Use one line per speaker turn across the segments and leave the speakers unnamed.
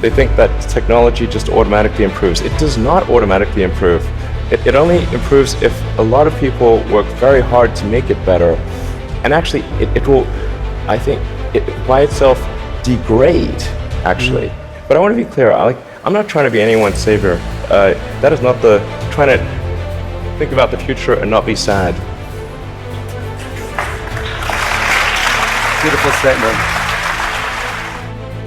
they think that technology just automatically improves. It does not automatically improve. It, it only improves if a lot of people work very hard to make it better. And actually, it, it will, I think, it by itself degrade, actually. But I want to be clear. I, like, I'm not trying to be anyone's savior. Uh, that is not the trying to think about the future and not be sad.
Beautiful statement.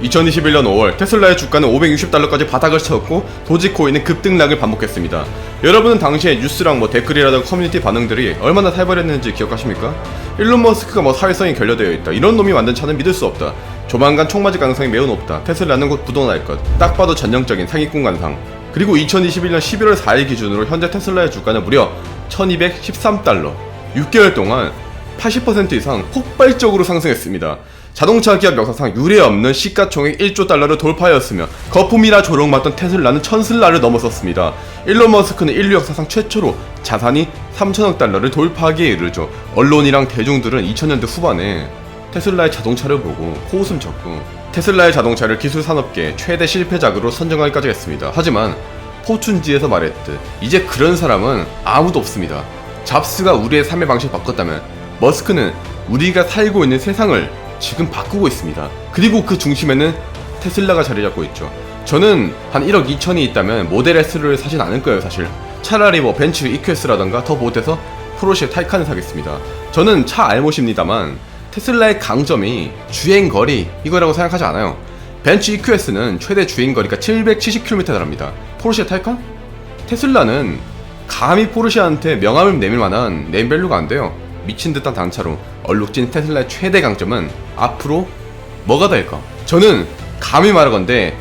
2021년 5월 테슬라의 주가는 560달러까지 바닥을 쳤고 도지코인은 급등락을 반복했습니다. 여러분은 당시에 뉴스랑 뭐 댓글이라든가 커뮤니티 반응들이 얼마나 살벌했는지 기억하십니까? 일론 머스크가 뭐 사회성이 결여되어 있다. 이런 놈이 만든 차는 믿을 수 없다. 조만간 총 맞을 가능성이 매우 높다. 테슬라는 곧 부도날 것. 딱 봐도 전형적인 사기꾼 관상. 그리고 2021년 11월 4일 기준으로 현재 테슬라의 주가는 무려 1213달러. 6개월 동안 80% 이상 폭발적으로 상승했습니다. 자동차 기업 역사상 유례 없는 시가총액 1조 달러를 돌파하였으며 거품이라 조롱받던 테슬라는 천슬라를 넘어섰습니다. 일론 머스크는 인류 역사상 최초로 자산이 3천억 달러를 돌파하기에 이르죠. 언론이랑 대중들은 2000년대 후반에 테슬라의 자동차를 보고 코웃음 쳤고 테슬라의 자동차를 기술 산업계 최대 실패작으로 선정하기까지 했습니다. 하지만 포춘지에서 말했듯 이제 그런 사람은 아무도 없습니다. 잡스가 우리의 삶의 방식을 바꿨다면 머스크는 우리가 살고 있는 세상을 지금 바꾸고 있습니다. 그리고 그 중심에는 테슬라가 자리 잡고 있죠. 저는 한 1억 2천이 있다면 모델 S를 사진 않을 거예요, 사실. 차라리 뭐 벤츠 EQS라던가 더 못해서 포르쉐 타이칸을 사겠습니다. 저는 차 알못입니다만 테슬라의 강점이 주행 거리 이거라고 생각하지 않아요. 벤츠 EQS는 최대 주행 거리가 770km에 달합니다. 포르쉐 타이칸? 테슬라는 감히 포르쉐한테 명함을 내밀 만한 네임밸류가 안 돼요. 미친 듯한 단차로 얼룩진 테슬라의 최대 강점은 앞으로 뭐가 될까? 저는 감히 말하건대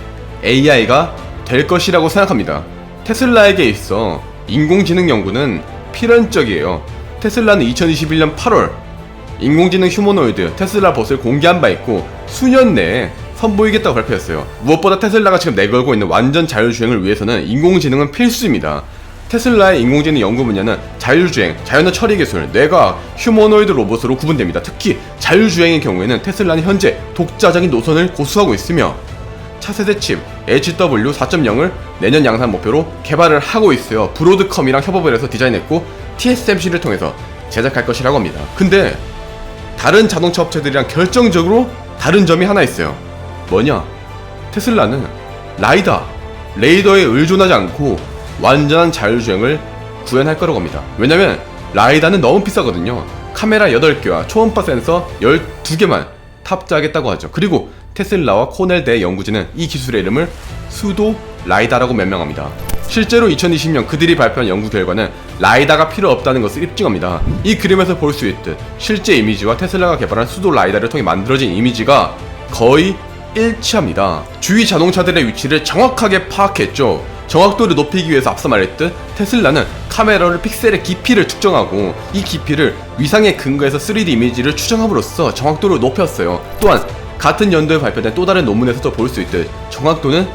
AI가 될 것이라고 생각합니다. 테슬라에게 있어 인공지능 연구는 필연적이에요. 테슬라는 2021년 8월 인공지능 휴머노이드 테슬라 봇을 공개한 바 있고 수년 내에 선보이겠다고 발표했어요. 무엇보다 테슬라가 지금 내걸고 있는 완전 자율주행을 위해서는 인공지능은 필수입니다. 테슬라의 인공지능 연구 분야는 자율주행, 자연의 처리 기술, 뇌과학, 휴머노이드 로봇으로 구분됩니다. 특히 자율주행의 경우에는 테슬라는 현재 독자적인 노선을 고수하고 있으며 차세대 칩 HW 4.0을 내년 양산 목표로 개발을 하고 있어요. 브로드컴이랑 협업을 해서 디자인했고 TSMC를 통해서 제작할 것이라고 합니다. 근데 다른 자동차 업체들이랑 결정적으로 다른 점이 하나 있어요. 뭐냐? 테슬라는 라이다, 레이더에 의존하지 않고 완전한 자율주행을 구현할 거라고 합니다. 왜냐면 라이다는 너무 비싸거든요. 카메라 8개와 초음파 센서 12개만 탑재하겠다고 하죠. 그리고 테슬라와 코넬 대 연구진은 이 기술의 이름을 수도 라이다라고 명명합니다. 실제로 2020년 그들이 발표한 연구 결과는 라이다가 필요 없다는 것을 입증합니다. 이 그림에서 볼 수 있듯 실제 이미지와 테슬라가 개발한 수도 라이다를 통해 만들어진 이미지가 거의 일치합니다. 주위 자동차들의 위치를 정확하게 파악했죠. 정확도를 높이기 위해서 앞서 말했듯 테슬라는 카메라를 픽셀의 깊이를 측정하고 이 깊이를 위상에 근거해서 3D 이미지를 추정함으로써 정확도를 높였어요. 또한 같은 연도에 발표된 또 다른 논문에서도 볼 수 있듯 정확도는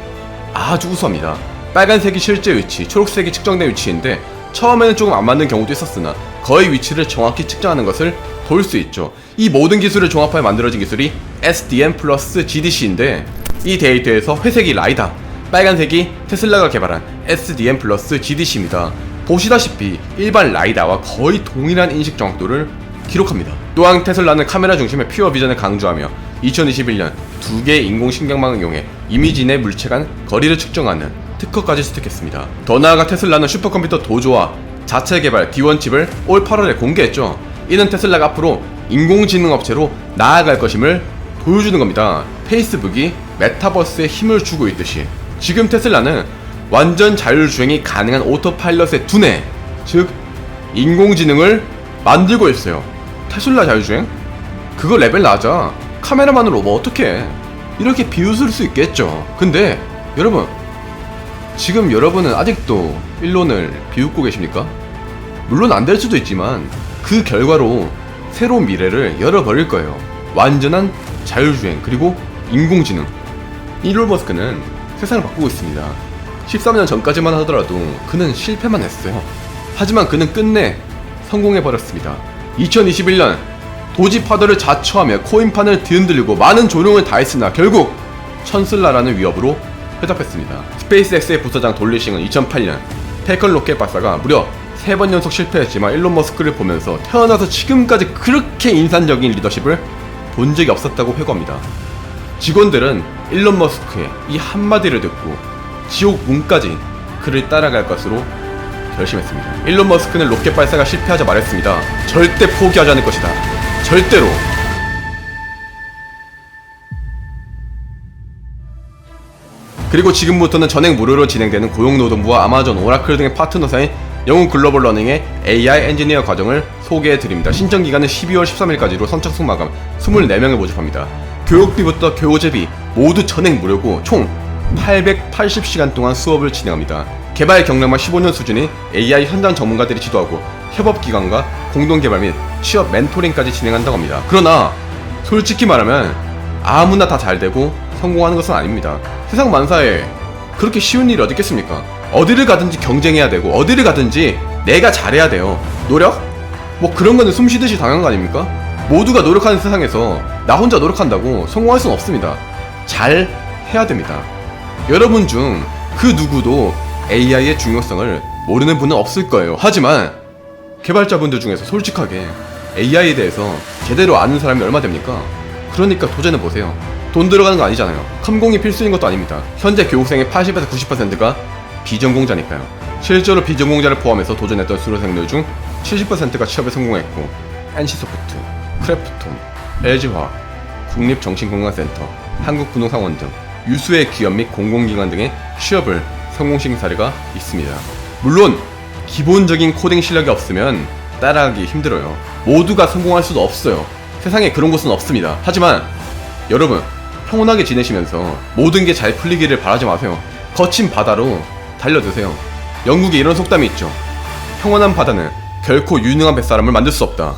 아주 우수합니다. 빨간색이 실제 위치, 초록색이 측정된 위치인데 처음에는 조금 안 맞는 경우도 있었으나 거의 위치를 정확히 측정하는 것을 볼 수 있죠. 이 모든 기술을 종합하여 만들어진 기술이 SDM 플러스 GDC인데 이 데이터에서 회색이 라이다, 빨간색이 테슬라가 개발한 SDM 플러스 GDC입니다. 보시다시피 일반 라이다와 거의 동일한 인식 정확도를 기록합니다. 또한 테슬라는 카메라 중심의 퓨어 비전을 강조하며 2021년 두 개의 인공신경망을 이용해 이미지 내 물체 간 거리를 측정하는 특허까지 습득했습니다. 더 나아가 테슬라는 슈퍼컴퓨터 도조와 자체 개발 D1 칩을 올 8월에 공개했죠. 이는 테슬라가 앞으로 인공지능 업체로 나아갈 것임을 보여주는 겁니다. 페이스북이 메타버스에 힘을 주고 있듯이 지금 테슬라는 완전 자율주행이 가능한 오토파일럿의 두뇌, 즉 인공지능을 만들고 있어요. 테슬라 자율주행? 그거 레벨 낮아. 카메라만으로 뭐 어떻게? 이렇게 비웃을 수 있겠죠. 근데 여러분 지금 여러분은 아직도 일론을 비웃고 계십니까? 물론 안 될 수도 있지만 그 결과로 새로운 미래를 열어버릴 거예요. 완전한 자율주행 그리고 인공지능. 일론 머스크는 세상을 바꾸고 있습니다. 13년 전까지만 하더라도 그는 실패만 했어요. 하지만 그는 끝내 성공해버렸습니다. 2021년 도지 파도를 자초하며 코인판을 뒤흔들리고 많은 조롱을 다했으나 결국 천슬라라는 위협으로 회잡했습니다. 스페이스X의 부사장 돌리싱은 2008년 패컨 로켓 박사가 무려 세번 연속 실패했지만 일론 머스크를 보면서 태어나서 지금까지 그렇게 인산적인 리더십을 본 적이 없었다고 회고합니다. 직원들은 일론 머스크의 이 한마디를 듣고 지옥 문까지 그를 따라갈 것으로 결심했습니다. 일론 머스크는 로켓 발사가 실패하자 말했습니다. 절대 포기하지 않을 것이다. 절대로. 그리고 지금부터는 전액 무료로 진행되는 고용노동부와 아마존, 오라클 등의 파트너사인 영국 글로벌 러닝의 AI 엔지니어 과정을 소개해 드립니다. 신청 기간은 12월 13일까지로 선착순 마감 24명을 모집합니다. 교육비부터 교재비 모두 전액 무료고 총 880시간 동안 수업을 진행합니다. 개발 경력만 15년 수준인 AI 현장 전문가들이 지도하고 협업기관과 공동개발 및 취업 멘토링까지 진행한다고 합니다. 그러나 솔직히 말하면 아무나 다 잘 되고 성공하는 것은 아닙니다. 세상 만사에 그렇게 쉬운 일이 어디 있겠습니까? 어디를 가든지 경쟁해야 되고 어디를 가든지 내가 잘해야 돼요. 노력? 뭐 그런 거는 숨 쉬듯이 당한 거 아닙니까? 모두가 노력하는 세상에서 나 혼자 노력한다고 성공할 수는 없습니다. 잘 해야 됩니다. 여러분 중 그 누구도 AI의 중요성을 모르는 분은 없을 거예요. 하지만 개발자분들 중에서 솔직하게 AI에 대해서 제대로 아는 사람이 얼마 됩니까? 그러니까 도전해 보세요. 돈 들어가는 거 아니잖아요. 컴공이 필수인 것도 아닙니다. 현재 교육생의 80에서 90%가 비전공자니까요. 실제로 비전공자를 포함해서 도전했던 수료생들 중 70%가 취업에 성공했고 NC소프트, 크래프톤, LG화학, 국립정신건강센터, 한국부동산원 등 유수의 기업 및 공공기관 등의 취업을 성공시킨 사례가 있습니다. 물론 기본적인 코딩 실력이 없으면 따라하기 힘들어요. 모두가 성공할 수도 없어요. 세상에 그런 곳은 없습니다. 하지만 여러분 평온하게 지내시면서 모든 게 잘 풀리기를 바라지 마세요. 거친 바다로 달려드세요. 영국에 이런 속담이 있죠. 평온한 바다는 결코 유능한 뱃사람을 만들 수 없다.